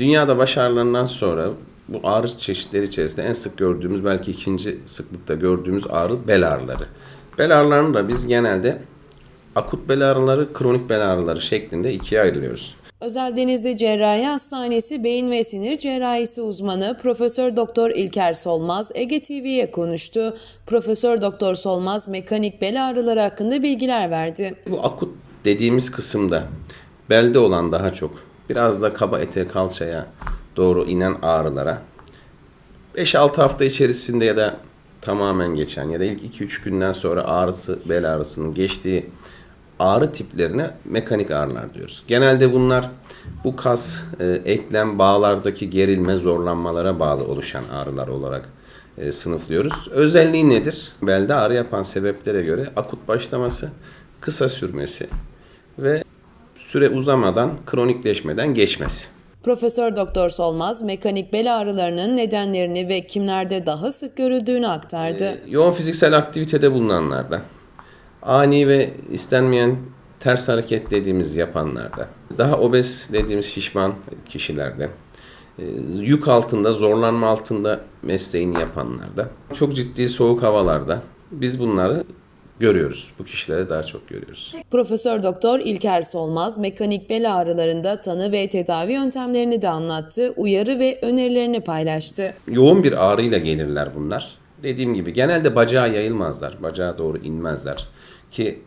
Dünyada başarılarından sonra bu ağrı çeşitleri içerisinde en sık gördüğümüz belki ikinci sıklıkta gördüğümüz ağrı bel ağrıları. Bel ağrılarını da biz genelde akut bel ağrıları, kronik bel ağrıları şeklinde ikiye ayırıyoruz. Özel Denizli Cerrahi Hastanesi Beyin ve Sinir Cerrahisi uzmanı Profesör Doktor İlker Solmaz Ege TV'ye konuştu. Profesör Doktor Solmaz mekanik bel ağrıları hakkında bilgiler verdi. Bu akut dediğimiz kısımda belde olan daha çok biraz da kaba ete kalçaya doğru inen ağrılara 5-6 hafta içerisinde ya da tamamen geçen ya da ilk 2-3 günden sonra ağrısı bel ağrısının geçtiği ağrı tiplerine mekanik ağrılar diyoruz. Genelde bunlar bu kas, e, eklem, bağlardaki gerilme, zorlanmalara bağlı oluşan ağrılar olarak e, sınıflıyoruz. Özelliği nedir? Belde ağrı yapan sebeplere göre akut başlaması, kısa sürmesi ve süre uzamadan kronikleşmeden geçmesi. Profesör Doktor Solmaz mekanik bel ağrılarının nedenlerini ve kimlerde daha sık görüldüğünü aktardı. Yoğun fiziksel aktivitede bulunanlarda, ani ve istenmeyen ters hareket dediğimiz yapanlarda, daha obez dediğimiz şişman kişilerde, e, yük altında, zorlanma altında mesleğini yapanlarda, çok ciddi soğuk havalarda biz bunları görüyoruz. Bu kişileri daha çok görüyoruz. Profesör Doktor İlker Solmaz mekanik bel ağrılarında tanı ve tedavi yöntemlerini de anlattı, uyarı ve önerilerini paylaştı. yoğun bir ağrıyla gelirler bunlar. Dediğim gibi genelde bacağa yayılmazlar. Bacağa doğru inmezler. Ki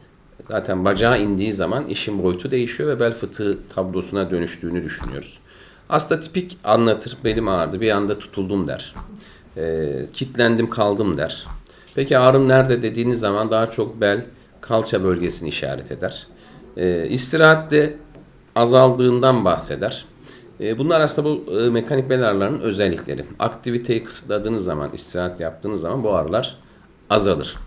zaten bacağa indiği zaman işin boyutu değişiyor ve bel fıtığı tablosuna dönüştüğünü düşünüyoruz. Hasta tipik anlatır. Belim ağrıdı. Bir anda tutuldum der. E, kitlendim kaldım der. Peki ağrım nerede dediğiniz zaman daha çok bel, kalça bölgesini işaret eder. E, istirahatte azaldığından bahseder. E, Bunlar aslında bu e, mekanik bel ağrılarının özellikleri. Aktiviteyi kısıtladığınız zaman, istirahat yaptığınız zaman bu ağrılar azalır.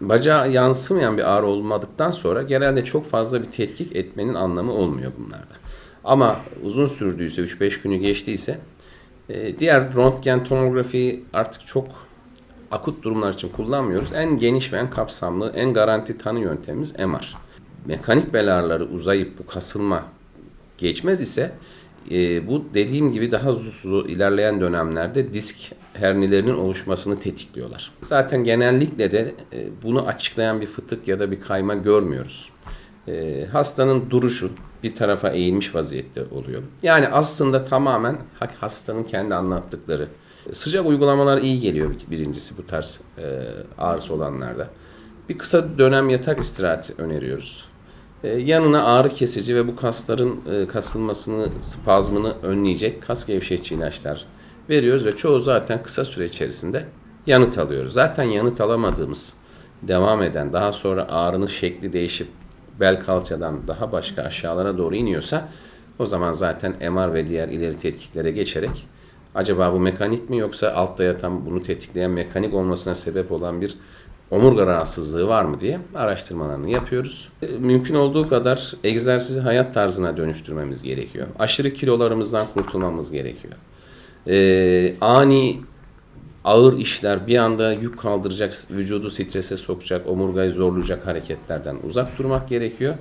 Bacağa yansımayan bir ağrı olmadıktan sonra genelde çok fazla bir tetkik etmenin anlamı olmuyor bunlarda. Ama uzun sürdüyse, 3-5 günü geçtiyse e, diğer röntgen tomografiyi artık çok akut durumlar için kullanmıyoruz. En geniş ve en kapsamlı, en garanti tanı yöntemimiz MR. Mekanik bel ağrıları uzayıp bu kasılma geçmez ise e, bu dediğim gibi daha uzun ilerleyen dönemlerde disk hernilerinin oluşmasını tetikliyorlar. Zaten genellikle de e, bunu açıklayan bir fıtık ya da bir kayma görmüyoruz. E, hastanın duruşu bir tarafa eğilmiş vaziyette oluyor. Yani aslında tamamen ha- hastanın kendi anlattıkları. Sıcak uygulamalar iyi geliyor birincisi bu tarz e, ağrısı olanlarda. Bir kısa dönem yatak istirahati öneriyoruz. E, yanına ağrı kesici ve bu kasların e, kasılmasını, spazmını önleyecek kas gevşetici ilaçlar veriyoruz ve çoğu zaten kısa süre içerisinde yanıt alıyoruz. Zaten yanıt alamadığımız, devam eden, daha sonra ağrının şekli değişip bel kalçadan daha başka aşağılara doğru iniyorsa o zaman zaten MR ve diğer ileri tetkiklere geçerek acaba bu mekanik mi yoksa altta yatan bunu tetikleyen mekanik olmasına sebep olan bir omurga rahatsızlığı var mı diye araştırmalarını yapıyoruz. E, Mümkün olduğu kadar egzersizi hayat tarzına dönüştürmemiz gerekiyor. Aşırı kilolarımızdan kurtulmamız gerekiyor. Ee, ani ağır işler bir anda yük kaldıracak, vücudu strese sokacak, omurgayı zorlayacak hareketlerden uzak durmak gerekiyor.